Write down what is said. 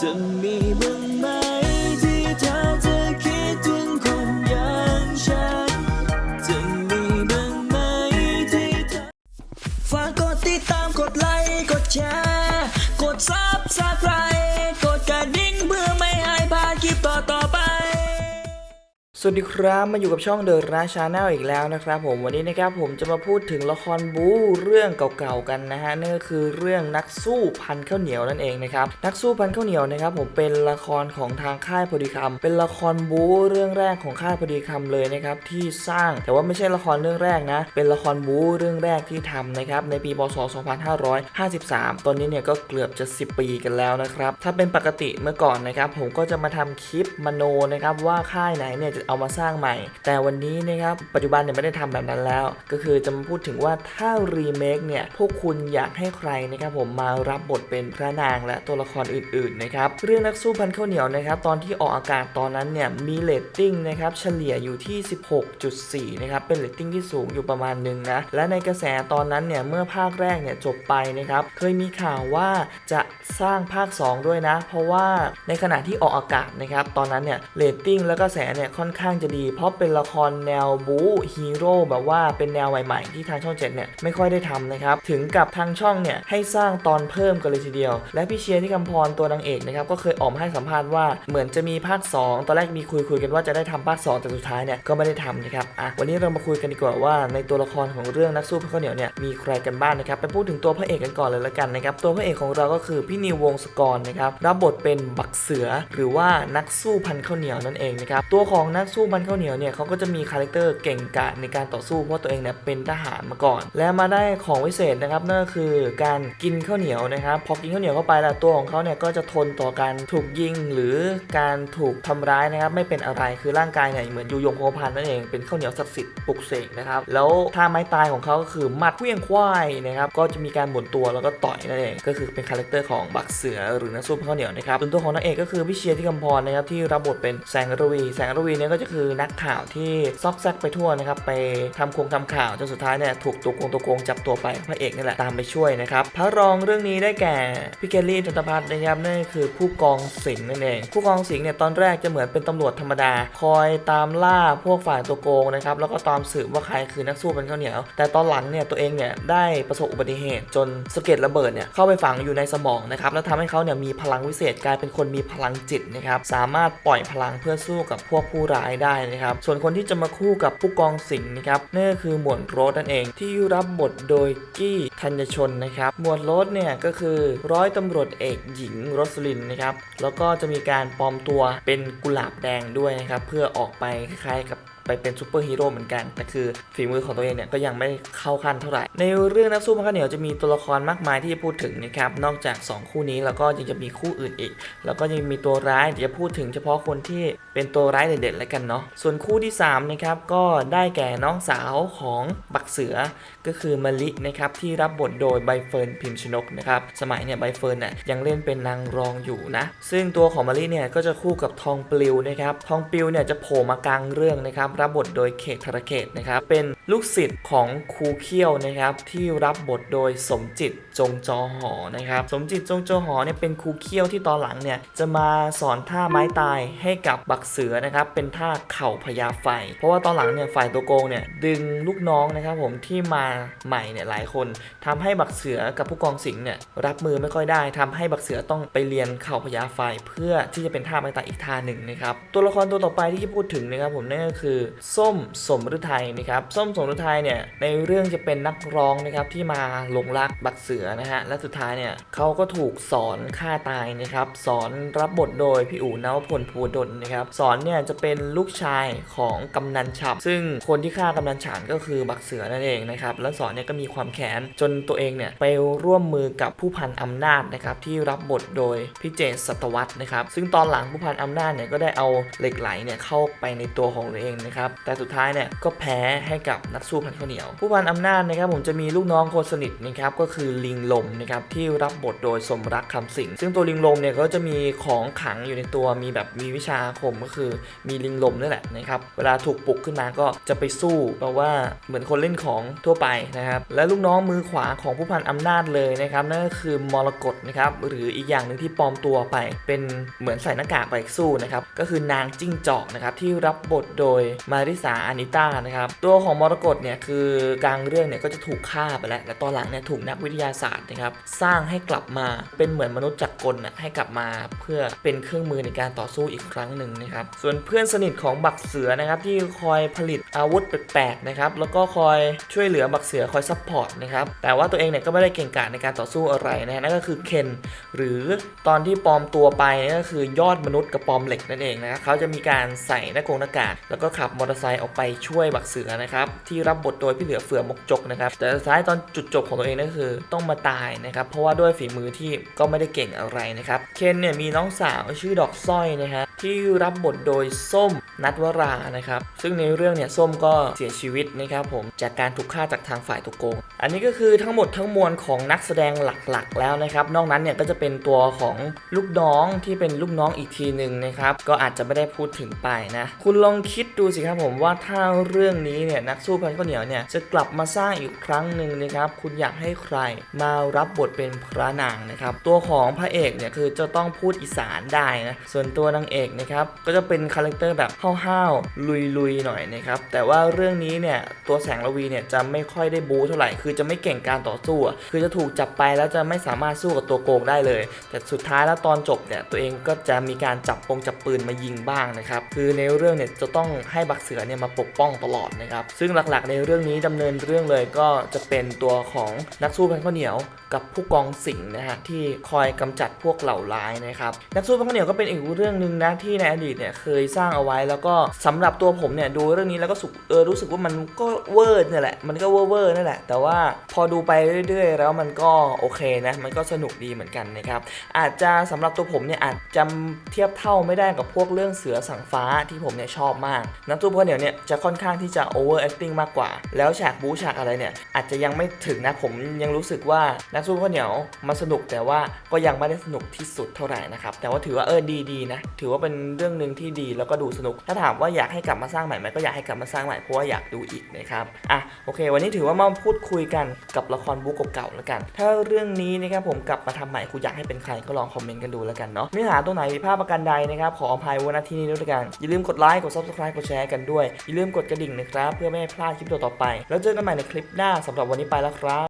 จะมีบ้างไหม สวัสดีครับมาอยู่กับช่องเดอะราชาแนลอีกแล้วนะครับผมวันนี้นะครับผมจะมาพูดถึงละครบู๊เรื่องเก่าๆกันนะฮะนั่นก็คือเรื่องนักสู้พันข้าวเหนียวนั่นเองนะครับนักสู้พันข้าวเหนียวนะครับผมเป็นละครของทางค่ายพอดีคำเป็นละครบู๊เรื่องแรกของค่ายพอดีคำเลยนะครับที่สร้างแต่ว่าไม่ใช่ละครเรื่องแรกนะ เป็นละครบู๊เรื่องแรกที่ทำนะครับในปีพศ 2553 ตอนนี้เนี่ยก็เกือบจะ 10 ปีกันแล้วนะครับถ้าเป็นปกติเมื่อก่อนนะครับผมก็จะมาทำคลิปมโนนะครับว่าค่ายไหนเนี่ยจะเอามาสร้างใหม่ แต่วันนี้นะครับปัจจุบันเนี่ยไม่ได้ทำแบบนั้นแล้ว ก็คือจะมาพูดถึงว่าถ้ารีเมคเนี่ยพวกคุณอยากให้ใครนะครับผมมารับบทเป็นพระนางและตัวละครอื่นๆนะครับเรื่องนักสู้พันข้าวเหนียวนะครับตอนที่ออกอากาศตอนนั้นเนี่ยมีเรตติ้งนะครับเฉลี่ยอยู่ที่ 16.4 นะครับเป็นเรตติ้งที่สูงอยู่ประมาณหนึ่งนะและในกระแสตอนนั้นเนี่ยเมื่อภาคแรกเนี่ยจบไปนะครับเคยมีข่าวว่าจะสร้างภาค 2 ด้วยนะ เพราะว่าในขณะที่ออกอากาศนะครับตอนนั้นเนี่ยเรตติ้งและกระแสเนี่ยค่อนข้างจะดี เพราะเป็นละครแนวบู๊ฮีโร่แบบว่าเป็นแนวใหม่ๆที่ทางช่องเจ็ดเนี่ยไม่ค่อยได้ทำนะครับ ถึงกับทางช่องเนี่ยให้สร้างตอนเพิ่มกันเลยทีเดียว และพี่เชียร์ที่กำพรตัวนางเอกนะครับก็เคยออกมาให้สัมภาษณ์ว่าเหมือนจะมีภาค 2 ตอนแรกมีคุยคุยกันว่าจะได้ทำภาค 2 แต่สุดท้ายเนี่ยก็ไม่ได้ทำนะครับอะวันนี้เรามาคุยกันดีกว่าว่าในตัวละครของเรื่องนักสู้พระข้าวเหนียวเนี่ยมีใครกันบ้างนะครับไปพูดถึงตัวพระเอกกันก่อนเลยละกันนะครับตัวพระเอกของเราก็คือพี่นิววงศกรนะครับรับบทเป็นบักเสือหรือว่านักสู้พันข้าวเหนียวนั่นเองนะครับตัวของนักสู้พันข้าวเหนียวเนี่ยเขาก็จะมีคาแรคเตอร์เก่งกาจในการต่อสู้เพราะตัวเองเนี่ยเป็นทหารมาก่อน และมาได้ของวิเศษนะครับนั่นก็คือการกินข้าวเหนียวนะครับพอกินข้าวเหนียวเข้าไปแล้วตัวของเขาเนี่ยก็จะทนต่อการถูกยิงหรือการถูกทำร้ายนะครับไม่เป็นอะไรคือร่างกายเนี่ยเหมือนยูยงโคพันนั่นเองเป็นข้าวเหนียวศักดิ์สิทธิ์ปลุกเสกนะครับแล้วท่าไม้ตายของเขาก็คือมัดเพี้ยงควายนะครับก็จะมีการหมุนตัวแล้วก็ต่อยนั่นเองก็คือเป็นคาแรคเตอร์ของบักเสือหรือนักสู้ข้าวเหนียวนะครับส่วนตัวของนางเอกก็คือพี่เชียร์ที่กำพรนะครับที่รับบทเป็นแสงระวีแสงระวีเนี่ยก็จะคือนักข่าวที่ซอกแซกไปทั่วนะครับไปทำโครงทำข่าวจนสุดท้ายเนี่ยถูกตัวโกงตัวโกงจับตัวไปพระเอกนี่แหละตามไปช่วยนะครับพระรองเรื่องนี้ได้แก่พี่เกลลี่จันทพัฒน์นะครับนั่นคือผู้กองสิงห์นั่นเองผู้กองสิงห์เนี่ยตอนแรกจะเหมือนเป็นตำรวจธรรมดา คอยตามล่าพวกฝ่ายตัวโกงนะครับแล้วก็ตามสืบว่าใครคือนักสู้เป็นข้าวเหนียว แต่ตอนหลังเนี่ยตัวเองเนี่ยได้ประสบอุบัติเหตุ จนสะเก็ดระเบิดเนี่ยเข้าไปฝังอยู่ในสมองนะครับแล้วทำให้เขาเนี่ยมีพลังวิเศษกลายเป็นคนมีพลังจิตนะครับสามารถปล่อยพลังเพื่อสู้กับพวกผู้ร้ายได้นะครับ ส่วนคนที่จะมาคู่กับผู้กองสิงห์นะครับนั่นก็คือหมวนโรสนั่นเองที่รับบทโดยกี้ ธัญชนนะครับ หมวดรสเนี่ยก็คือร้อยตำรวจเอกหญิงรสลินนะครับ แล้วก็จะมีการปลอมตัวเป็นกุหลาบแดงด้วยนะครับ เพื่อออกไปคล้ายๆกับไปเป็นซูเปอร์ฮีโร่เหมือนกัน แต่คือฝีมือของตัวเองเนี่ยก็ยังไม่เข้าขั้นเท่าไหร่ ในเรื่องนักสู้พันข้าเหนียวจะมีตัวละครมากมายที่จะพูดถึงนะครับ นอกจาก 2 คู่นี้แล้วก็ยังจะมีคู่อื่นอีก แล้วก็ยังมีตัวร้ายเดี๋ยวจะพูดถึงเฉพาะคนที่เป็นตัวร้ายเด็ดๆแล้วกันเนาะ ส่วนคู่ที่3นะครับก็ได้แก่น้องสาวของบักเสือ ก็คือมะลินะครับที่รับับบทโดยใบเฟิร์นพิมพ์ชนกนะครับสมัยเนี่ยใบเฟิร์นน่ะยังเล่นเป็นนางรองอยู่นะ ซึ่งตัวของมะลิเนี่ยก็จะคู่กับทองปลิวนะครับทองปลิวเนี่ยจะโผล่มากลางเรื่องนะครับรับบทโดยเขตธรเขตนะครับเป็นลูกศิษย์ของครูเขี้ยวนะครับที่รับบทโดยสมจิตจงจอหอนะครับสมจิตจงจอหอเนี่ยเป็นครูเขี้ยวที่ตอนหลังเนี่ยจะมาสอนท่าไม้ตายให้กับบักเสือนะครับเป็นท่าเข่าพญาไฟ เพราะว่าตอนหลังเนี่ยฝ่ายตัวโกงเนี่ยดึงลูกน้องนะครับผมที่มาใหม่เนี่ยหลายคนทำให้บักเสือกับผู้กองสิงห์เนี่ยรับมือไม่ค่อยได้ทำให้บักเสือต้องไปเรียนเข่าพญาไฟเพื่อที่จะเป็นท่าไม้ตายอีกท่าหนึ่งนะครับตัวละครตัวต่อไปที่จะพูดถึงนะครับผมนั่นก็คือส้มสมฤทัยนะครับส้มสมฤทัยเนี่ยในเรื่องจะเป็นนักร้องนะครับที่มาหลงรักบักเสือนะฮะและสุดท้ายเนี่ยเขาก็ถูกสอนฆ่าตายนะครับสอนรับบทโดยพี่อู๋นวพลภูวดลนะครับสอนเนี่ยจะเป็นลูกชายของกำนันฉับซึ่งคนที่ฆ่ากำนันฉานก็คือบักเสือนั่นเองนะครับแล้วสอนเนี่ยก็มีความแค้นจนนตัวเองเนี่ยไปร่วมมือกับผู้พันอำนาจนะครับที่รับบทโดยพี่เจษสัตวัฒนะครับซึ่งตอนหลังผู้พันอำนาจเนี่ยก็ได้เอาเหล็กไหลเนี่ยเข้าไปในตัวของตัวเองนะครับแต่สุดท้ายเนี่ยก็แพ้ให้กับนักสู้พันข้าวเหนียว ผู้พันอำนาจนะครับผมจะมีลูกน้องคนสนิทนะครับก็คือลิงลมนะครับที่รับบทโดยสมรักคำสิงซึ่งตัวลิงลมเนี่ยก็จะมีของขังอยู่ในตัวมีแบบมีวิชาคมก็คือมีลิงลมนั่แหละนะครับเวลาถูกปลุกขึ้นมาก็จะไปสู้แปลว่าเหมือนคนเล่นของทั่วไปนะครับและลูกน้องมือขวาของผู้พันอำนาจเลยนะครับนั่นก็คือมรกตนะครับหรืออีกอย่างหนึ่งที่ปลอมตัวไป เป็นเหมือนใส่หน้ากากไปสู้นะครับก็คือนางจิ้งจอกนะครับที่รับบทโดยมาริสาอานิต้านะครับตัวของมรกตเนี่ยคือกลางเรื่องเนี่ยก็จะถูกฆ่าไปแล้วและตอนหลังเนี่ยถูกนักวิทยาศาสตร์นะครับสร้างให้กลับมาเป็นเหมือนมนุษย์จักรกลนะให้กลับมาเพื่อเป็นเครื่องมือในการต่อสู้อีกครั้งหนึ่งนะครับส่วนเพื่อนสนิทของบักเสือนะครับที่คอยผลิตอาวุธแปลกๆนะครับแล้วก็คอยช่วยเหลือบักเสือคอยซัพพอร์ตนะครับแแต่ว่าตัวเองเนี่ยก็ไม่ได้เก่งกาจในการต่อสู้อะไรนะนั่นก็คือเคนหรือตอนที่ปลอมตัวไปนั่นก็คือยอดมนุษย์กับปลอมเหล็กนั่นเองนะเขาจะมีการใส่หน้ากงหน้ากากแล้วก็ขับมอเตอร์ไซค์ออกไปช่วยบักเสือนะครับที่รับบทโดยพี่เหลือเฟือมกจกนะครับแต่สุดท้ายตอนจุดจบของตัวเองนั่นคือต้องมาตายนะครับเพราะว่าด้วยฝีมือที่ก็ไม่ได้เก่งอะไรนะครับเคนเนี่ยมีน้องสาวชื่อดอกสร้อยนะฮะที่รับบทโดยส้ม นัทวรานะครับ ซึ่งในเรื่องเนี่ยส้มก็เสียชีวิตนะครับผมจากการถูกฆ่าจากทางฝ่ายตุกโกง อันนี้ก็คือทั้งหมดทั้งมวลของนักแสดงหลักๆ แล้วนะครับ นอกนั้นเนี่ยก็จะเป็นตัวของลูกน้องที่เป็นลูกน้องอีกทีหนึ่งนะครับ ก็อาจจะไม่ได้พูดถึงไปนะ คุณลองคิดดูสิครับผมว่าถ้าเรื่องนี้เนี่ยนักสู้พันข้าวเหนียวเนี่ยจะกลับมาสร้างอีกครั้งหนึ่งนะครับคุณอยากให้ใครมารับบทเป็นพระนางนะครับตัวของพระเอกเนี่ยคือจะต้องพูดอีสานได้นะส่วนตัวนางเอกนะครับก็จะเป็นคาแรคเตอร์แบบห้าวๆลุยๆหน่อยนะครับแต่ว่าเรื่องนี้เนี่ยตัวแสงระวีเนี่ยจะไม่ค่อยได้บูเท่าไหร่คือจะไม่เก่งการต่อสู้อะคือจะถูกจับไปแล้วจะไม่สามารถสู้กับตัวโกงได้เลย แต่สุดท้ายแล้วตอนจบเนี่ยตัวเองก็จะมีการจับปงจับปืนมายิงบ้างนะครับคือในเรื่องเนี่ยจะต้องให้บักเสือเนี่ยมาปกป้องตลอดนะครับซึ่งหลักๆในเรื่องนี้ดำเนินเรื่องเลยก็จะเป็นตัวของนักสู้พันข้าวเหนียวกับผู้กองสิงห์นะฮะที่คอยกำจัดพวกเหล่าร้ายนะครับนักสู้พันข้าวเหนียวก็เป็นอีกเรื่องหนึ่งนะที่ในอดีตเนี่ยเคยสร้างเอาไว้แล้วก็สำหรับตัวผมเนี่ยดูเรื่องนี้แล้วก็สุเออรู้สึกว่ามันก็เวอร์เนี่ยแหละมันก็เวอร์เวอร์นั่นแหละ แต่ว่าพอดูไปเรื่อยๆ แล้วมันก็โอเคนะมันก็สนุกดีเหมือนกันนะครับอาจจะสำหรับตัวผมเนี่ยอาจจะเทียบเท่าไม่ได้กับพวกเรื่องเสือสังฟ้าที่ผมเนี่ยชอบมากนักสู้พันข้าวเหนียวเนี่ยจะค่อนข้างที่จะ over acting มากกว่า แล้วฉากบู๊ฉากอะไรเนี่ยอาจจะยังไม่ถึงนะผมยังรู้สึกว่านักสู้พันข้าวเหนียวมันสนุกแต่ว่าก็ยังไม่ได้สนุกที่สุดเท่าไหร่นะครับแต่ว่าถือว่าเออดีดีๆนะถือว่าเป็นเรื่องหนึ่งที่ดีแล้วก็ดูสนุกถ้าถามว่าอยากให้กลับมาสร้างใหม่ไหมก็อยากให้กลับมาสร้างใหม่เพราะว่าอยากดูอีกนะครับอะโอเค วันนี้ถือว่ามาพูดคุยกันกับละครบุ๊กเก่าๆแล้วกัน ถ้าเรื่องนี้นะครับผมกลับมาทำใหม่คุณอยากให้เป็นใครก็ลองคอมเมนต์กันดูแล้วกันเนาะเนื้อหาตรงไหนผิดพลาดประการใดนะครับขออภัยไว้ณที่นี้ด้วยกันอย่าลืมกดไลค์กด subscribe กดแชร์กันด้วยอย่าลืมกดกระดิ่งนะครับเพื่อไม่ให้พลาดคลิปต่อๆไป แล้วเจอกันใหม่ในคลิปหน้าสำหรับวันนี้ไปแล้วครับ